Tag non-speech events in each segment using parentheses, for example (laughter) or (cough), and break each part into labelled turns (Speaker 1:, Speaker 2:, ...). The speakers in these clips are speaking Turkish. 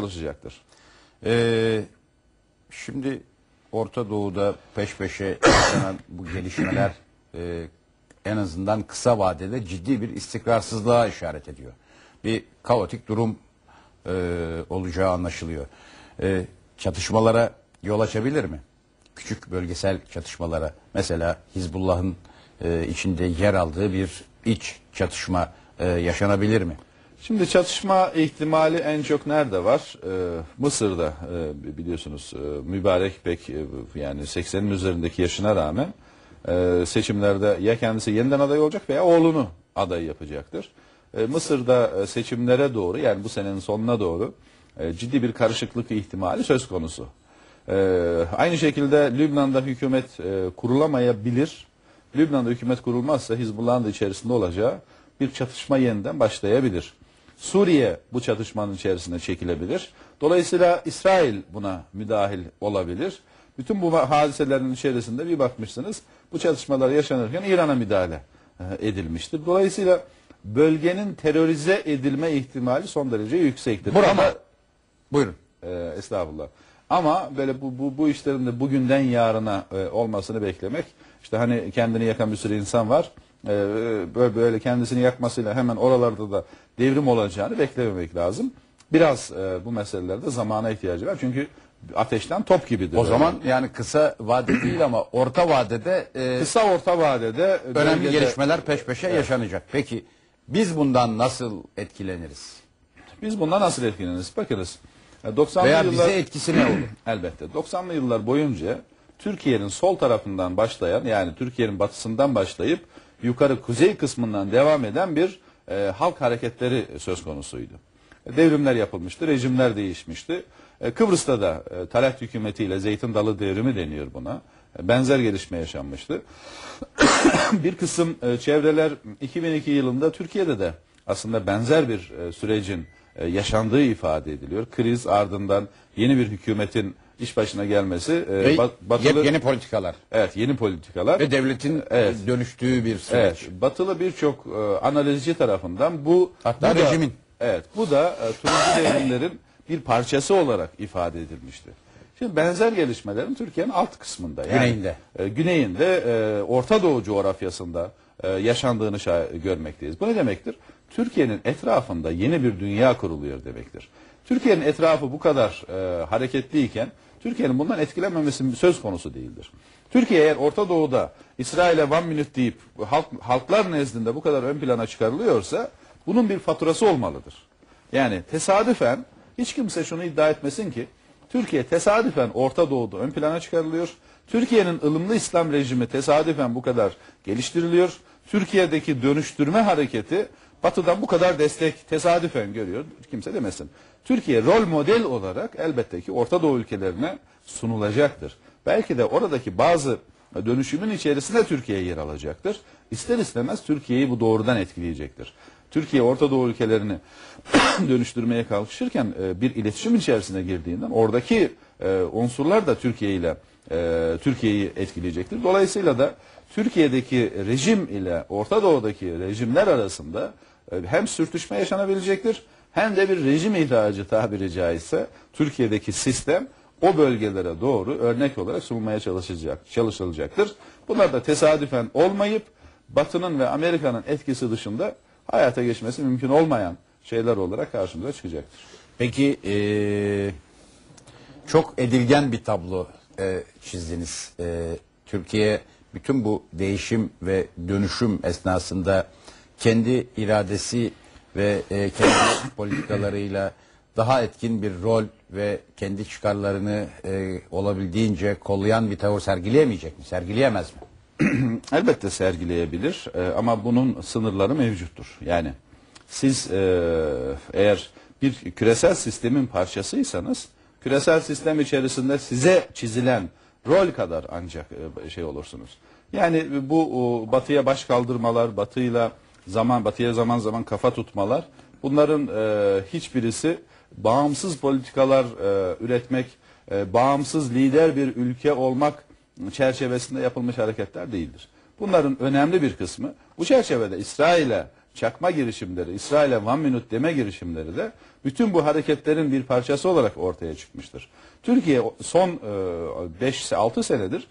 Speaker 1: çalışacaktır.
Speaker 2: Ee, şimdi Orta Doğu'da peş peşe yaşanan bu gelişmeler e, en azından kısa vadede ciddi bir istikrarsızlığa işaret ediyor. Bir kaotik durum e, olacağı anlaşılıyor. E, çatışmalara yol açabilir mi? Küçük bölgesel çatışmalara. Mesela Hizbullah'ın e, içinde yer aldığı bir iç çatışma e, yaşanabilir mi?
Speaker 1: Şimdi çatışma ihtimali en çok nerede var? Ee, Mısır'da e, biliyorsunuz e, mübarek pek e, yani 80'in üzerindeki yaşına rağmen e, seçimlerde ya kendisi yeniden aday olacak veya oğlunu aday yapacaktır. E, Mısır'da e, seçimlere doğru yani bu senenin sonuna doğru e, ciddi bir karışıklık ihtimali söz konusu. E, aynı şekilde Lübnan'da hükümet e, kurulamayabilir. Lübnan'da hükümet kurulmazsa Hizbullah'ın da içerisinde olacağı bir çatışma yeniden başlayabilir. Suriye bu çatışmanın içerisine çekilebilir. Dolayısıyla İsrail buna müdahil olabilir. Bütün bu hadiselerin içerisinde bir bakmışsınız bu çatışmalar yaşanırken İran'a müdahale e, edilmiştir. Dolayısıyla bölgenin terörize edilme ihtimali son derece yüksektir.
Speaker 2: Burada
Speaker 1: Ama
Speaker 2: buyurun.
Speaker 1: e, estağfurullah. Ama böyle bu, bu, bu işlerin de bugünden yarına e, olmasını beklemek. işte hani kendini yakan bir sürü insan var. E, böyle, böyle kendisini yakmasıyla hemen oralarda da devrim olacağını beklememek lazım. Biraz e, bu meselelerde zamana ihtiyacı var. Çünkü ateşten top gibidir.
Speaker 2: O zaman yani kısa vade değil ama orta vadede e,
Speaker 1: kısa orta vadede
Speaker 2: önemli
Speaker 1: bölgede-
Speaker 2: gelişmeler peş peşe yaşanacak. Peki biz bundan nasıl etkileniriz?
Speaker 1: Biz bundan nasıl etkileniriz? Bakınız. e, 90'lı
Speaker 2: Veya
Speaker 1: yıllar
Speaker 2: bize etkisi ne olur? (clears throat)
Speaker 1: Elbette. 90'lı yıllar boyunca Türkiye'nin sol tarafından başlayan yani Türkiye'nin batısından başlayıp yukarı kuzey kısmından devam eden bir e, halk hareketleri söz konusuydu. Devrimler yapılmıştı, rejimler değişmişti. E, Kıbrıs'ta da e, Talat hükümetiyle Zeytin Dalı Devrimi deniyor buna. E, benzer gelişme yaşanmıştı. (coughs) bir kısım e, çevreler 2002 yılında Türkiye'de de aslında benzer bir e, sürecin e, yaşandığı ifade ediliyor. Kriz ardından yeni bir hükümetin iş başına gelmesi, e,
Speaker 2: Ve
Speaker 1: ba- batılı,
Speaker 2: yepyeni politikalar
Speaker 1: evet yeni politikalar.
Speaker 2: ve devletin
Speaker 1: Evet.
Speaker 2: dönüştüğü bir süreç.
Speaker 1: Evet, batılı birçok e, analizci tarafından bu
Speaker 2: Hatta
Speaker 1: bu da-
Speaker 2: rejimin.
Speaker 1: evet, bu da e, turuncu devrimlerin bir parçası olarak ifade edilmişti. Şimdi benzer gelişmelerin Türkiye'nin alt kısmında yani
Speaker 2: Güneyinde.
Speaker 1: e, güneyinde e, Orta Doğu coğrafyasında e, yaşandığını şa- görmekteyiz. Bu ne demektir? Türkiye'nin etrafında yeni bir dünya kuruluyor demektir. Türkiye'nin etrafı bu kadar e, hareketliyken Türkiye'nin bundan etkilenmemesi söz konusu değildir. Türkiye eğer Orta Doğu'da İsrail'e one minute deyip halk, halklar nezdinde bu kadar ön plana çıkarılıyorsa bunun bir faturası olmalıdır. Yani tesadüfen hiç kimse şunu iddia etmesin ki Türkiye tesadüfen Orta Doğu'da ön plana çıkarılıyor. Türkiye'nin ılımlı İslam rejimi tesadüfen bu kadar geliştiriliyor. Türkiye'deki dönüştürme hareketi Batı'dan bu kadar destek tesadüfen görüyor. Kimse demesin. Türkiye rol model olarak elbette ki Orta Doğu ülkelerine sunulacaktır. Belki de oradaki bazı dönüşümün içerisinde Türkiye yer alacaktır. İster istemez Türkiye'yi bu doğrudan etkileyecektir. Türkiye Orta Doğu ülkelerini (coughs) dönüştürmeye kalkışırken e, bir iletişim içerisine girdiğinden oradaki e, unsurlar da Türkiye ile e, Türkiye'yi etkileyecektir. Dolayısıyla da Türkiye'deki rejim ile Orta Doğu'daki rejimler arasında e, hem sürtüşme yaşanabilecektir hem de bir rejim ihracı tabiri caizse Türkiye'deki sistem o bölgelere doğru örnek olarak sunulmaya çalışacak, çalışılacaktır. Bunlar da tesadüfen olmayıp Batı'nın ve Amerika'nın etkisi dışında hayata geçmesi mümkün olmayan şeyler olarak karşımıza çıkacaktır.
Speaker 2: Peki eee, çok edilgen bir tablo eee, çizdiniz. Eee, Türkiye bütün bu değişim ve dönüşüm esnasında kendi iradesi ve eee, kendi (coughs) politikalarıyla daha etkin bir rol ve kendi çıkarlarını eee, olabildiğince kollayan bir tavır sergileyemeyecek mi? Sergileyemez mi? (coughs)
Speaker 1: Elbette sergileyebilir e, ama bunun sınırları mevcuttur. Yani siz e, eğer bir küresel sistemin parçasıysanız küresel sistem içerisinde size çizilen rol kadar ancak e, şey olursunuz. Yani bu o, batıya baş kaldırmalar, batıyla zaman batıya zaman zaman kafa tutmalar bunların e, hiçbirisi bağımsız politikalar e, üretmek, e, bağımsız lider bir ülke olmak çerçevesinde yapılmış hareketler değildir. Bunların önemli bir kısmı bu çerçevede İsrail'e çakma girişimleri, İsrail'e one minute deme girişimleri de bütün bu hareketlerin bir parçası olarak ortaya çıkmıştır. Türkiye son 5-6 senedir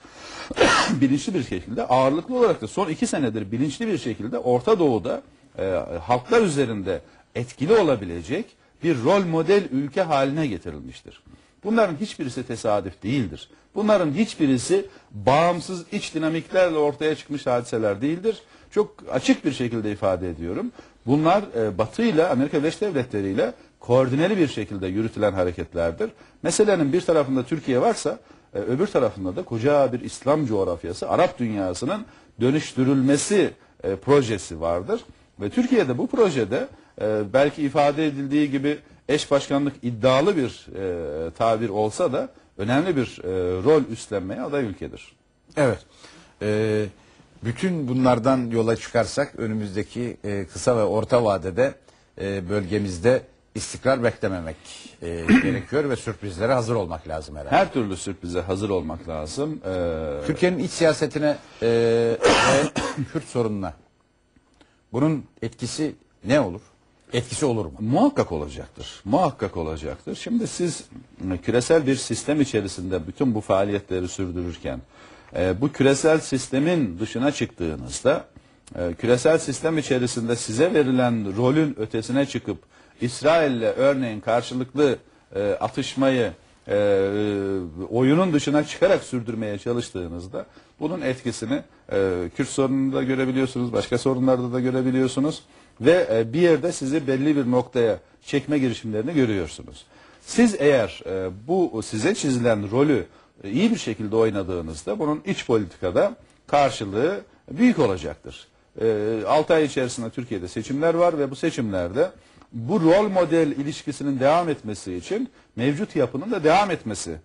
Speaker 1: (coughs) bilinçli bir şekilde ağırlıklı olarak da son 2 senedir bilinçli bir şekilde Orta Doğu'da e, halklar üzerinde etkili olabilecek bir rol model ülke haline getirilmiştir. Bunların hiçbirisi tesadüf değildir. Bunların hiçbirisi bağımsız iç dinamiklerle ortaya çıkmış hadiseler değildir. Çok açık bir şekilde ifade ediyorum. Bunlar e, Batı ile Amerika Birleşik Devletleri ile koordineli bir şekilde yürütülen hareketlerdir. Meselenin bir tarafında Türkiye varsa e, öbür tarafında da koca bir İslam coğrafyası, Arap dünyasının dönüştürülmesi e, projesi vardır. Ve Türkiye'de bu projede e, belki ifade edildiği gibi eş başkanlık iddialı bir e, tabir olsa da önemli bir e, rol üstlenmeye aday ülkedir.
Speaker 2: Evet. Ee, bütün bunlardan yola çıkarsak önümüzdeki e, kısa ve orta vadede e, bölgemizde istikrar beklememek e, (clears throat) gerekiyor ve sürprizlere hazır olmak lazım herhalde.
Speaker 1: Her türlü sürprize hazır olmak lazım. E,
Speaker 2: Türkiye'nin iç siyasetine e, ve Kürt sorununa bunun etkisi ne olur? Etkisi olur mu?
Speaker 1: Muhakkak olacaktır. Muhakkak olacaktır. Şimdi siz e, küresel bir sistem içerisinde bütün bu faaliyetleri sürdürürken e, bu küresel sistemin dışına çıktığınızda e, küresel sistem içerisinde size verilen rolün ötesine çıkıp İsrail'le örneğin karşılıklı e, atışmayı e, oyunun dışına çıkarak sürdürmeye çalıştığınızda bunun etkisini e, Kürt sorununda görebiliyorsunuz, başka sorunlarda da görebiliyorsunuz ve e, bir yerde sizi belli bir noktaya çekme girişimlerini görüyorsunuz. Siz eğer e, bu size çizilen rolü e, iyi bir şekilde oynadığınızda bunun iç politikada karşılığı büyük olacaktır. E, 6 ay içerisinde Türkiye'de seçimler var ve bu seçimlerde bu rol model ilişkisinin devam etmesi için mevcut yapının da devam etmesi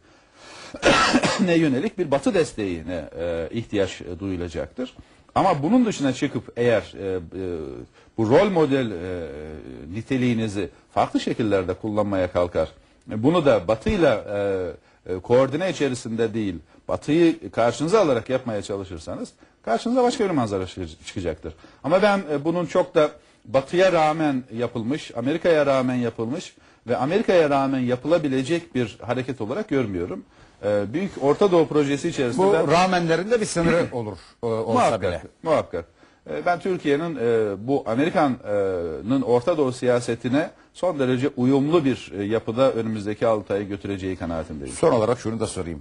Speaker 1: (coughs) ne yönelik bir batı desteğine e, ihtiyaç e, duyulacaktır. Ama bunun dışına çıkıp eğer e, e, bu rol model e, niteliğinizi farklı şekillerde kullanmaya kalkar, e, bunu da batıyla e, e, koordine içerisinde değil, batıyı karşınıza alarak yapmaya çalışırsanız karşınıza başka bir manzara çık- çıkacaktır. Ama ben e, bunun çok da batıya rağmen yapılmış, Amerika'ya rağmen yapılmış ve Amerika'ya rağmen yapılabilecek bir hareket olarak görmüyorum. E, Büyük Orta Doğu projesi içerisinde
Speaker 2: Bu
Speaker 1: ben-
Speaker 2: rağmenlerin de bir sınırı (laughs) olur e, olsa
Speaker 1: muhakkak,
Speaker 2: bile.
Speaker 1: muhakkak. E, Ben Türkiye'nin e, bu Amerikan'ın Orta Doğu siyasetine son derece uyumlu bir e, yapıda önümüzdeki 6 ayı götüreceği kanaatindeyim.
Speaker 2: Son olarak şunu da sorayım.